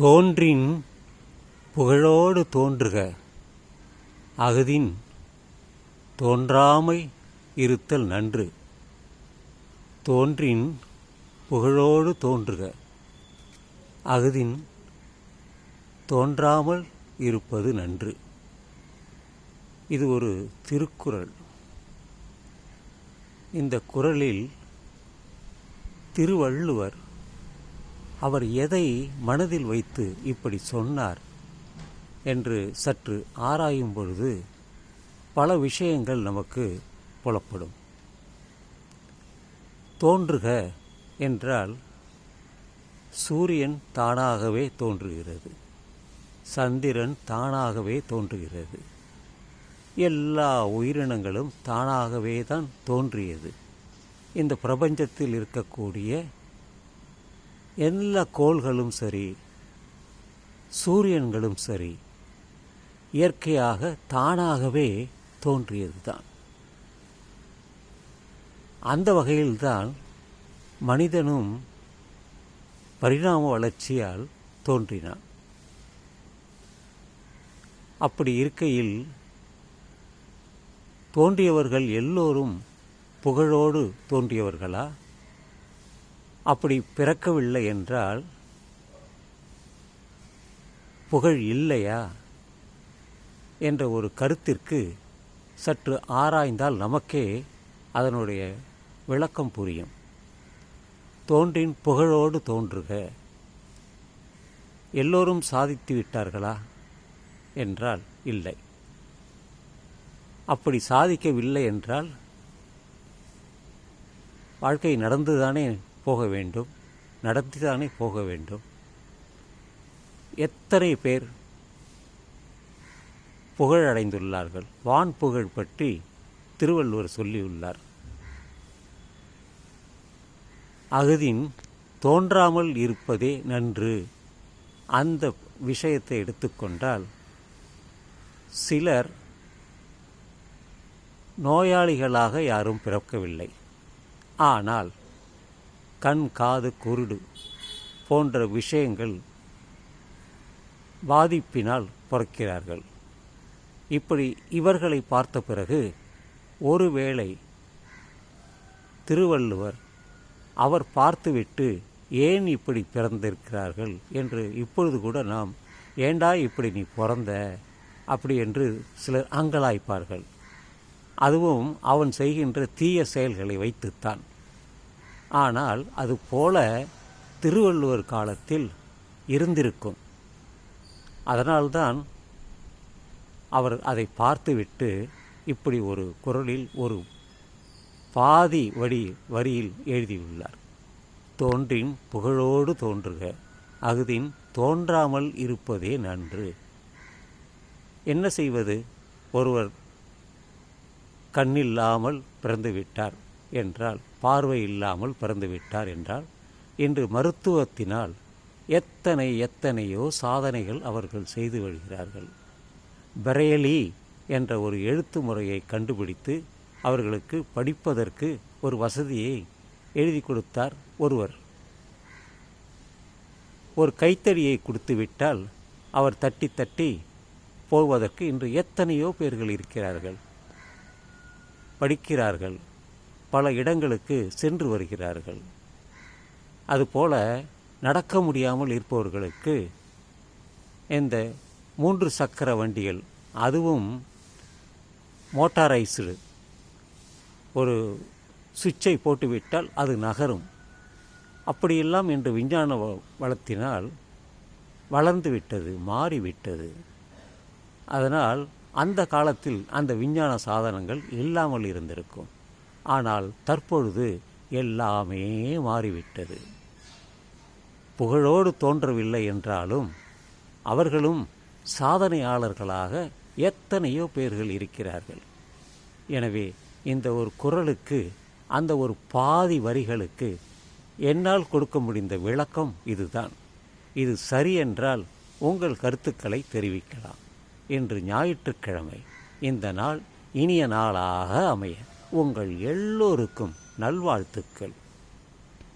தோன்றின் புகழோடு தோன்றுக. அகதின் தோன்றாமை இருத்தல் நன்று. தோன்றின் புகழோடு தோன்றுக. அகதின் தோன்றாமல் இருப்பது நன்று. இது ஒரு திருக்குறள். இந்த குறளில் திருவள்ளுவர் அவர் எதை மனதில் வைத்து இப்படி சொன்னார் என்று சற்று ஆராயும் பொழுது பல விஷயங்கள் நமக்கு புலப்படும். தோன்றுக என்றால் சூரியன் தானாகவே தோன்றுகிறது. சந்திரன் தானாகவே தோன்றுகிறது. எல்லா உயிரினங்களும் தானாகவே தான் தோன்றியது. இந்த பிரபஞ்சத்தில் இருக்கக்கூடிய எல்லா கோள்களும் சரி சூரியன்களும் சரி இயற்கையாக தானாகவே தோன்றியது தான் அந்த வகையில்தான் மனிதனும் பரிணாம வளர்ச்சியால் தோன்றினான். அப்படி இருக்கையில் தோன்றியவர்கள் எல்லோரும் புகழோடு தோன்றியவர்களா? அப்படி பிறக்கவில்லை என்றால் புகழ் இல்லையா என்ற ஒரு கருத்திற்கு சற்று ஆராய்ந்தால் நமக்கே அதனுடைய விளக்கம் புரியும். தோன்றின் புகழோடு தோன்றுக. எல்லோரும் சாதித்து விட்டார்களா? என்றால் இல்லை. அப்படி சாதிக்கவில்லை என்றால் வாழ்க்கை நடந்துதானே போக வேண்டும். நடத்திதானே போக வேண்டும். எத்தனை பேர் புகழடைந்துள்ளார்கள். வான் புகழ் பற்றி திருவள்ளுவர் சொல்லியுள்ளார். அகதின் தோன்றாமல் இருப்பதே நன்று. அந்த விஷயத்தை எடுத்துக்கொண்டால் சிலர் நோயாளிகளாக யாரும் பிறக்கவில்லை. ஆனால் கண் காது குருடு போன்ற விஷயங்கள் பாதிப்பினால் பிறக்கிறார்கள். இப்படி இவர்களை பார்த்த பிறகு ஒருவேளை திருவள்ளுவர் அவர் பார்த்துவிட்டு ஏன் இப்படி பிறந்திருக்கிறார்கள் என்று இப்பொழுது கூட நாம் ஏண்டா இப்படி நீ பிறந்த? அப்படி என்று சிலர் அங்கலாய்ப்பார்கள். அதுவும் அவன் செய்கின்ற தீய செயல்களை வைத்துத்தான். ஆனால் அது போல திருவள்ளுவர் காலத்தில் இருந்திருக்கும். அதனால்தான் அவர் அதை பார்த்துவிட்டு இப்படி ஒரு குரலில் ஒரு பாதி வடி வரியில் எழுதியுள்ளார். தோன்றின் புகழோடு தோன்றுக அகுதின் தோன்றாமல் இருப்பதே நன்று. என்ன செய்வது? ஒருவர் கண்ணில்லாமல் பிறந்துவிட்டார். என்றால் பார்வை இல்லாமல் பிறந்துவிட்டார் என்றால் இன்று மருத்துவத்தினால் எத்தனை எத்தனையோ சாதனைகள் அவர்கள் செய்து வருகிறார்கள். பிரையலி என்ற ஒரு எழுத்து முறையை கண்டுபிடித்து அவர்களுக்கு படிப்பதற்கு ஒரு வசதியை எழுதி கொடுத்தார் ஒருவர். ஒரு கைத்தடியை கொடுத்துவிட்டால் அவர் தட்டி தட்டி போவதற்கு இன்று எத்தனையோ பேர்கள் இருக்கிறார்கள் படிக்கிறார்கள். பல இடங்களுக்கு சென்று வருகிறார்கள். அதுபோல நடக்க முடியாமல் இருப்பவர்களுக்கு இந்த மூன்று சக்கர வண்டிகள் அதுவும் மோட்டாரைஸ்டு. ஒரு சுவிட்சை போட்டுவிட்டால் அது நகரும். அப்படியெல்லாம் இன்று விஞ்ஞான வ- வளத்தினால் வளர்ந்து விட்டது மாறிவிட்டது. அதனால் அந்த காலத்தில் அந்த விஞ்ஞான சாதனங்கள் இல்லாமல் இருந்திருக்கும். ஆனால் தற்பொழுது எல்லாமே மாறிவிட்டது. புகழோடு தோன்றவில்லை என்றாலும் அவர்களும் சாதனையாளர்களாக எத்தனையோ பேர்கள் இருக்கிறார்கள். எனவே இந்த ஒரு குரலுக்கு அந்த ஒரு பாதி வரிகளுக்கு என்னால் கொடுக்க முடிந்த விளக்கம் இதுதான். இது சரி என்றால் உங்கள் கருத்துக்களை தெரிவிக்கலாம். இன்று ஞாயிற்றுக்கிழமை. இந்த நாள் இனிய நாளாக அமைய. உங்கள் எல்லோருக்கும் நல்வாழ்த்துக்கள்.